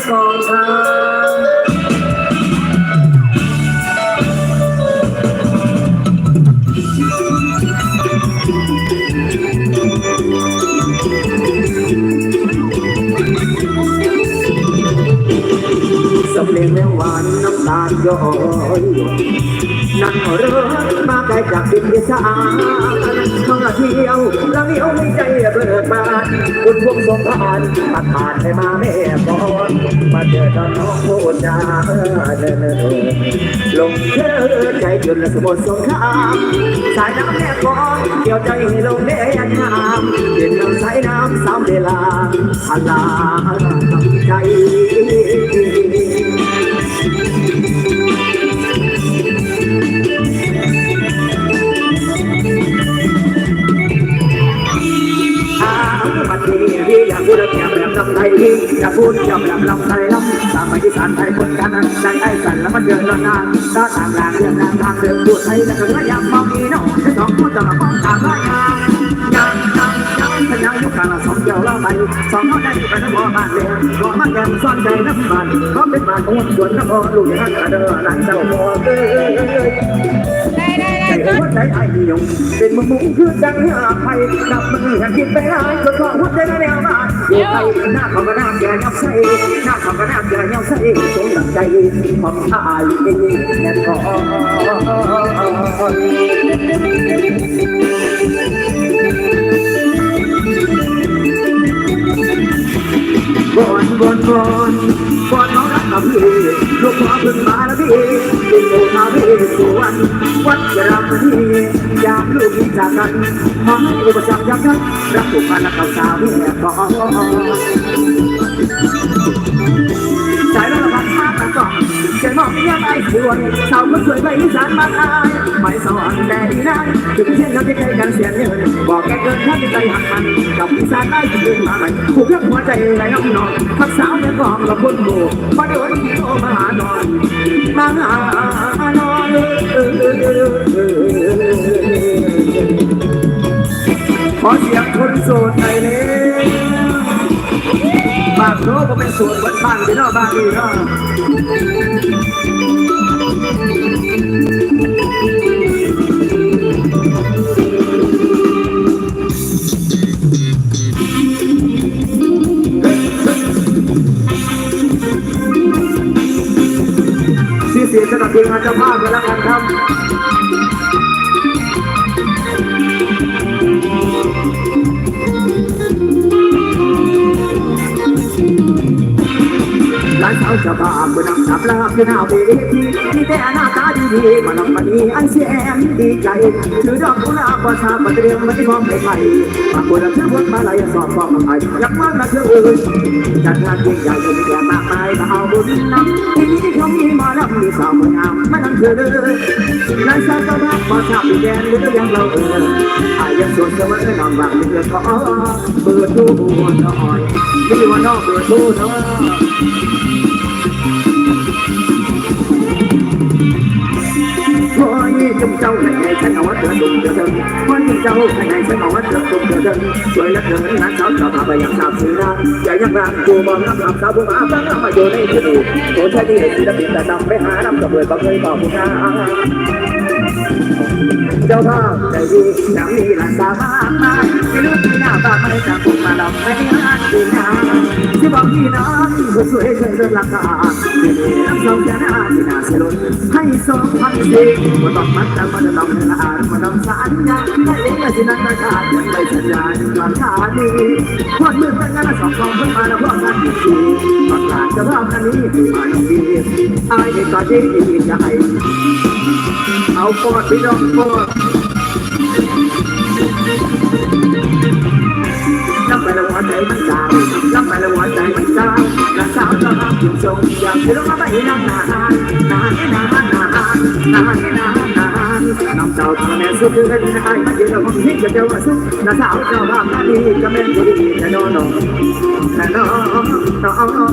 sometimes ยนั่งเรือมาไกลจากดินอีสานมาเที่ยวแล้วเลี้ยวให้ใจเบิกบานคุณพวงสมพานตัดผ่านให้มาแม่บอนมาเจอตอนน้องพูดจาเดินลงเธอใจหยุดและสมบสงครามสายน้ำแม่กอนเกี่ยวใจลงเดียนงามเดินน้ำใสน้ำสามเวลาพลาใจ บัดนี้ที่อยากพูดแก่แบบลำไทยอยากพูดแก่แบบลำไทยลำตามไปที่สารไทยคนกันใจไอ้สันแล้วมันเดินละนานก็ตามหลังเรื่องนางทางเดินพูดไทยแล้วก็พยายามองมีน้องที่สองพูดจะมาป้องตามรายายังยังยังพยายามยุคการสองเดียวเล่าไปสองเขาได้ไปทั้งบ่อบ้านเลยบ่มาแก้มซ่อนใจน้ำมันก็เป็นบ้านของสวนน้ำพอลูกอย่างนั้นเด้อหลังเจ้าพ่อเอ้ย ได้ได้ได้ใจหัวใจไอ้ยวเป็นมึงมุงคือดังหาไทยนับมือหันคิดไปหลายก็ขอหัวใจแนวบ้านอยู่ไปหน้าของกระนาบอย่ายับใส่หน้าของกระนาบอย่ายับใส่สมดังใจของอายเองแน่นอน บอนบอนบอนบอนน้องรักกับพี่ลูกขอพึ่งมาแล้วพี่เป็นโมทาพี่สวนวัดยามพี่ยามลูกนี้จากกันมองอุปสรรคยังนั้นรักผูกพันและเขาสาวแม่บอก ใจแล้วละพันมากแต่ก่อนใจมองยังไงสวยสาวคนสวยไปอีสานมาอายไม่สอนแต่ดีนะถึงเช่นเราจะใกล้กันเสียเงินบอกแกเกินถ้าจะใจหักมันกับอีสานได้จะเดินมาใหม่ผูกเรื่องหัวใจไหลน้ำนอนทักสาวในกองกับคนหมู่มาเดินที่โอมาหานอนมาหานอนขอเสียงคนโสดหน่ อยเลยบางโน้ก็เป็นส่วนวัดบ้านไปเนาะบางนี่เนาะสีเสียงสำหรับทีมงานเจ้าภาพกันแล้วกันครับานสาวจะพาเมื่อนำทับลาบอยู่หน้าเวทีมีแต่หน้าตาดีๆมาลำมานีอันเสียงดีใจถือดอกกุหลาบภาษาปเตรียมไว้พร้อมให้ใครมาควรเชื่อวนมาลายสอบความหมายอยากว่ามาเชื่อเอ่ยจัดงานยิ่งใหญ่จะมีแก่มากมายมาเอาบุญนำที่นี่ที่เขามีมาล้วมีสาวงามมานั่งเธอเลยหลานสาวจะพาภาษาปีแดนหรือยังเราเอ่ยอายังส่วนเสมอน้อนวางเพื่อขอเปิดดูหัวน้อยนี่ ว่าน้องเปิดดูเนาะพอยี่จุ่มเจ้าให้ไงฉันเอาว่าเธอดุมเธอเดินพอยี่เจ้าให้ไงฉันเอาว่าเธอดุมเธอเดินสวยและเธอนั้นสาวสาวมาไปยังสาวสีนาอย่ายังรักกูมองน้ำสาวสาวผู้มาฟังมาอยู่ในที่ดูโอ้ใช่ที่เห็นศิลปินแต่ดำไปหาน้ำกับเบยบอกเคยบอกผู้ชา เจ้าท่าใจดีอย่างนี้หลังสามารถมาไม่รู้ที่หน้าบ้าไม่จากผมมาลำไม่หาดีนาที่บอกพี่น้องผู้สวยเคยเดินราคาที่นี่น้ำสองแค่หน้าที่น่าเสียลุ้นให้สองพันสี่าต้องมัดแต่มาจะต้องเนื้ออาดมาต้องสัญญาให้เองที่นั่นประกาศยังไม่สัญญาถึงความขาดีพอดมือกันงานสองกองเพิ่งมาแล้วพวกงานดีประกาศจะว่ากันนี้ที่มาดีไอ้เด็กก็ดีใจ เอาปอดพี่น้องปอดนับไปละหัวใจมันดาวนับไปละหัวใจมันดาวนักสาวจะรับผิดชอบอยากจะรู้ว่าไปนั่งนานนานนานนานนานนานน้ำเจ้าทำแม่สุดคืไม่ไดีนะไอ้มาเจอของพี่จะเจอว่าสุดน้าสาวเจ้าว่ามาดีก็แม่ดีแต่นอนนอนแต่นอนนอ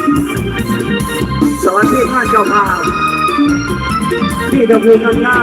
น ที่ท่านเจ้าภาพที่ตะพูนข้างหน้า